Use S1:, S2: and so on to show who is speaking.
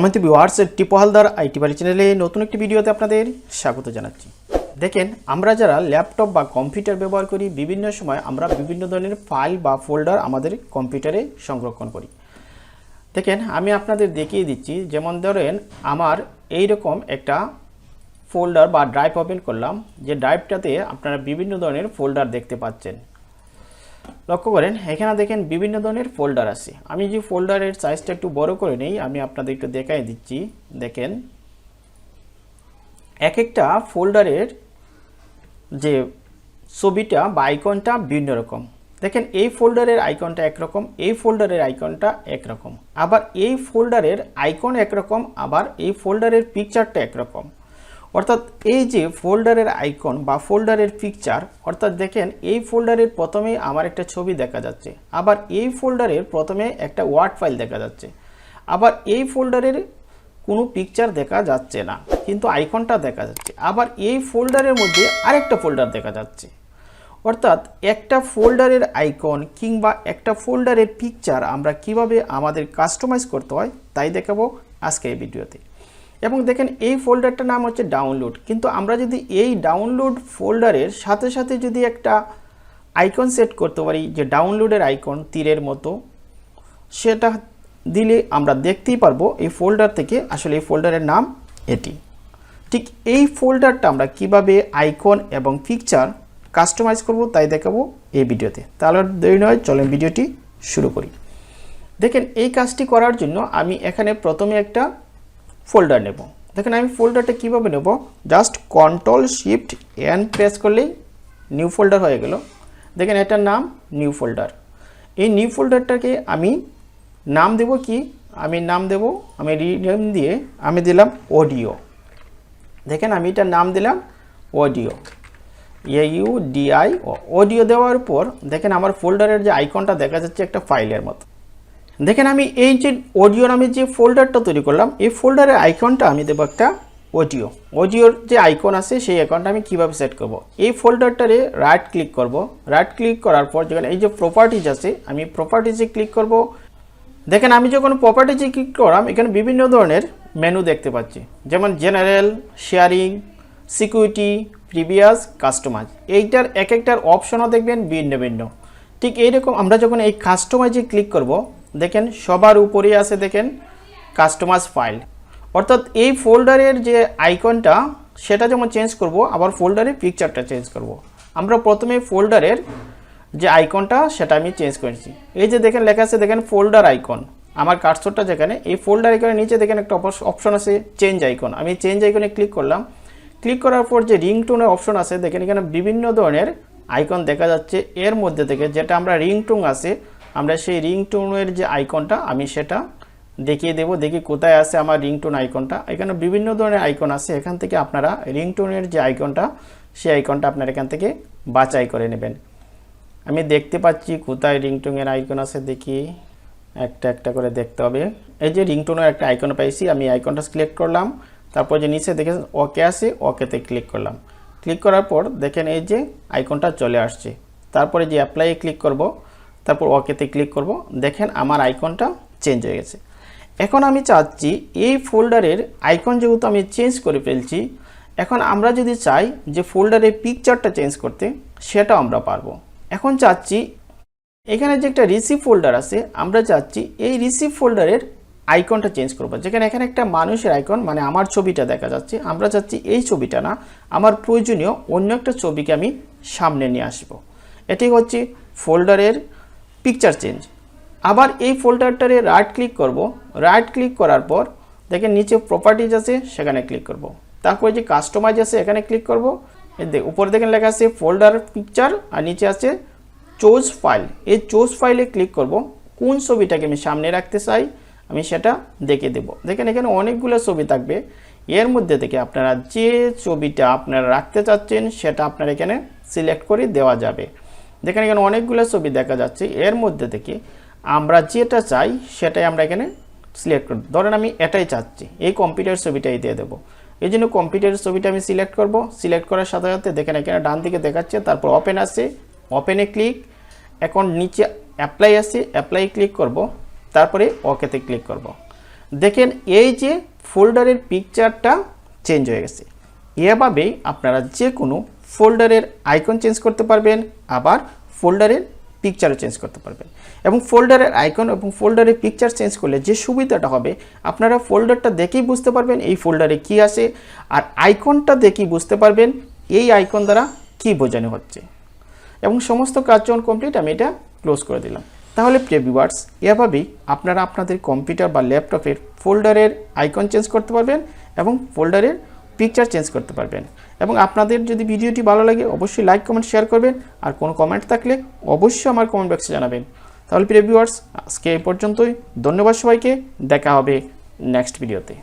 S1: সম্মানিত viewers টিপো Haldar IT বাড়ি চ্যানেলে নতুন একটি ভিডিওতে আপনাদের স্বাগত জানাচ্ছি। দেখেন, আমরা যারা ল্যাপটপ বা কম্পিউটার ব্যবহার করি, বিভিন্ন সময় আমরা বিভিন্ন ধরনের ফাইল বা ফোল্ডার আমাদের কম্পিউটারে সংরক্ষণ করি। দেখেন, আমি আপনাদের দেখিয়ে দিচ্ছি, যেমন ধরেন, আমার এই রকম একটা ফোল্ডার বা ড্রাইভ ওপেন করলাম, যে ড্রাইভটাতে আপনারা বিভিন্ন ধরনের ফোল্ডার দেখতে পাচ্ছেন। লক্ষ্য করেন, এখানে দেখেন বিভিন্ন ধরনের ফোল্ডার আছে। আমি যে ফোল্ডারের সাইজটা একটু বড় করে নেই, আমি আপনাদের একটু দেখাই দিচ্ছি। দেখেন এক একটা ফোল্ডারের যে ছবিটা বা আইকনটা ভিন্ন রকম। দেখেন, এই ফোল্ডারের আইকনটা একরকম, এই ফোল্ডারের আইকনটা একরকম। আবার এই ফোল্ডারের আইকন একরকম, আবার এই ফোল্ডারের পিকচারটা একরকম। অর্থাৎ এই যে ফোল্ডারের আইকন বা ফোল্ডারের পিকচার অর্থাৎ দেখেন এই ফোল্ডারের প্রথমেই আমার একটা ছবি দেখা যাচ্ছে, আবার এই ফোল্ডারের প্রথমে একটা ওয়ার্ড ফাইল দেখা যাচ্ছে, আবার এই ফোল্ডারের কোনো পিকচার দেখা যাচ্ছে না, কিন্তু আইকনটা দেখা যাচ্ছে, আবার এই ফোল্ডারের মধ্যে আরেকটা ফোল্ডার দেখা যাচ্ছে। অর্থাৎ একটা ফোল্ডারের আইকন কিংবা একটা ফোল্ডারের পিকচার আমরা কীভাবে আমাদের কাস্টমাইজ করতে হয়, তাই দেখাবো আজকে এই ভিডিওতে। এবং দেখেন এই ফোল্ডারটার নাম হচ্ছে ডাউনলোড কিন্তু আমরা যদি এই ডাউনলোড ফোল্ডারের সাথে সাথে যদি একটা আইকন সেট করতে পারি, যে ডাউনলোডের আইকন তীরের মতো, সেটা দিলে আমরা দেখতেই পারব এই ফোল্ডার থেকে আসলে এই ফোল্ডারের নাম এটি। ঠিক এই ফোল্ডারটা আমরা কীভাবে আইকন এবং পিকচার কাস্টমাইজ করব তাই দেখাবো এই ভিডিওতে। তাহলে দেরি নয়, চলেন ভিডিওটি শুরু করি। দেখেন এই কাজটি করার জন্য আমি এখানে প্রথমে একটা ফোল্ডার নেব। দেখেন আমি ফোল্ডারটা কীভাবে নেব? Just control shift N press করলেই নিউ ফোল্ডার হয়ে গেল। দেখেন এটার নাম নিউ ফোল্ডার এই নিউ ফোল্ডারটাকে আমি নাম দেব কি? আমি নাম দেব, আমি রিনেম দিয়ে আমি দিলাম অডিও দেখেন আমি এটার নাম দিলাম অডিও ইউ ডিআই অডিও দেওয়ার পর দেখেন আমার ফোল্ডারের যে আইকনটা দেখা যাচ্ছে একটা ফাইলের মতো। দেখেন আমি এই যে অডিও নামে যে ফোল্ডারটা তৈরি করলাম, এই ফোল্ডারের আইকনটা আমি দেবো একটা অডিও অডিওর যে আইকন আছে, সেই আইকনটা আমি কীভাবে সেট করব? এই ফোল্ডারটারে রাইট ক্লিক করব। রাইট ক্লিক করার পর যেখানে এই যে প্রপার্টিজ আছে, আমি প্রপার্টিজে ক্লিক করব। দেখেন আমি যখন প্রপার্টিজে ক্লিক করলাম, এখানে বিভিন্ন ধরনের মেনু দেখতে পাচ্ছি। যেমন general sharing security previous customise এইটার এক একটার অপশনও দেখবেন ভিন্ন ভিন্ন। ঠিক এইরকম আমরা যখন এই কাস্টমাইজে ক্লিক করব দেখেন, সবার উপরে আছে দেখেন কাস্টমাইজ ফাইল অর্থাৎ এই ফোল্ডারের যে আইকনটা সেটা যেমন চেঞ্জ করব, আবার ফোল্ডারের পিকচারটা চেঞ্জ করব। আমরা প্রথমে ফোল্ডারের যে আইকনটা সেটা আমি চেঞ্জ করেছি। এই যে দেখেন, লেখা আছে দেখেন ফোল্ডার আইকন আমার কার্সরটা যেখানে, এই ফোল্ডার আইকনের নিচে দেখেন, একটা অপশন আছে চেঞ্জ আইকন আমি চেঞ্জ আইকনে ক্লিক করলাম। ক্লিক করার পর যে রিংটোনের অপশন আছে, দেখেন, এখানে বিভিন্ন ধরনের আইকন দেখা যাচ্ছে। এর মধ্যে থেকে যেটা আমরা রিংটোন আছে আমরা সেই রিংটোনের যে আইকনটা, আমি সেটা দেখিয়ে দেবো, দেখি কোথায় আছে আমার রিংটোন আইকনটা। এখানে বিভিন্ন ধরনের আইকন আছে, এখান থেকে আপনারা রিংটোনের যে আইকনটা, সেই আইকনটা আপনারা এখান থেকে বাছাই করে নেবেন। আমি দেখতে পাচ্ছি কোথায় রিংটোনের আইকন আছে, দেখি। একটা একটা করে দেখতে হবে। এই যে রিংটোনের একটা আইকন পাইছি, আমি আইকনটা সিলেক্ট করলাম। তারপর যে নিচে দেখেন ওকে আছে ওকেতে ক্লিক করলাম। ক্লিক করার পর দেখেন এই যে আইকনটা চলে আসছে। তারপরে যে অ্যাপ্লাইয়ে ক্লিক করব তারপর ওকেতে ক্লিক করব। দেখেন আমার আইকনটা চেঞ্জ হয়ে গেছে। এখন আমি চাচ্ছি এই ফোল্ডারের আইকন যেহেতু আমি চেঞ্জ করে ফেলছি, এখন আমরা যদি চাই যে ফোল্ডারের পিকচারটা চেঞ্জ করতে সেটা আমরা পারব। এখন চাচ্ছি এখানে যে একটা রিসিভ ফোল্ডার আছে, আমরা চাচ্ছি এই রিসিভ ফোল্ডারের আইকনটা চেঞ্জ করব। যেখানে এখানে একটা মানুষের আইকন মানে আমার ছবিটা দেখা যাচ্ছে। আমরা চাচ্ছি এই ছবিটা না, আমার প্রয়োজনীয় অন্য একটা ছবিকে আমি সামনে নিয়ে আসব। এটি হচ্ছে ফোল্ডারের পিকচার চেঞ্জ আবার এই ফোল্ডারটারে রাইট ক্লিক করব। রাইট ক্লিক করার পর দেখেন নিচে প্রপার্টিজ আছে, সেখানে ক্লিক করব। তারপরে যে কাস্টমাইজ আছে, এখানে ক্লিক করব। উপরে দেখেন লেখা আছে ফোল্ডার পিকচার আর নিচে আছে চোজ ফাইল এই চোজ ফাইলে ক্লিক করব। কোন ছবিটাকে আমি সামনে রাখতে চাই, আমি সেটা দেখে দেব। দেখেন এখানে অনেকগুলো ছবি থাকবে। এর মধ্যে থেকে আপনারা যে ছবিটা আপনারা রাখতে চাচ্ছেন, সেটা আপনার এখানে সিলেক্ট করে দেওয়া যাবে। দেখেন এখানে অনেকগুলো ছবি দেখা যাচ্ছে। এর মধ্যে থেকে আমরা যেটা চাই, সেটাই আমরা এখানে সিলেক্ট করব। ধরেন আমি এটাই চাচ্ছি, এই কম্পিউটার ছবিটাই দিয়ে দেবো। এই জন্য কম্পিউটারের ছবিটা আমি সিলেক্ট করব। সিলেক্ট করার সাথে সাথে দেখেন এখানে ডান দিকে দেখাচ্ছে, তারপর ওপেন আছে। ওপেনে ক্লিক এখন নিচে অ্যাপ্লাই আছে। অ্যাপ্লাই ক্লিক করব, তারপরে ওকেতে ক্লিক করব। দেখেন এই যে ফোল্ডারের পিকচারটা চেঞ্জ হয়ে গেছে। এভাবেই আপনারা যে কোনো ফোল্ডারের আইকন চেঞ্জ করতে পারবেন, আবার ফোল্ডারের পিকচারও চেঞ্জ করতে পারবেন। এবং ফোল্ডারের আইকন এবং ফোল্ডারের পিকচার চেঞ্জ করলে যে সুবিধাটা হবে, আপনারা ফোল্ডারটা দেখেই বুঝতে পারবেন এই ফোল্ডারে কি আছে, আর আইকনটা দেখেই বুঝতে পারবেন এই আইকন দ্বারা কি বোঝানো হচ্ছে। এবং সমস্ত কাজ যখন কমপ্লিট আমি এটা ক্লোজ করে দিলাম। তাহলে প্রিয় ভিউয়ার্স এভাবেই আপনারা আপনাদের কম্পিউটার বা ল্যাপটপের ফোল্ডারের আইকন চেঞ্জ করতে পারবেন এবং ফোল্ডারের পিকচার চেঞ্জ করতে পারবেন। এবং আপনাদের যদি ভিডিওটি ভালো লাগে, অবশ্যই লাইক কমেন্ট শেয়ার করবেন। আর কোনো কমেন্ট থাকলে অবশ্যই আমার কমেন্ট বক্সে জানাবেন। তাহলে প্রিয় ভিউয়ার্স আজকে এই পর্যন্তই। ধন্যবাদ সবাইকে। দেখা হবে নেক্সট ভিডিওতে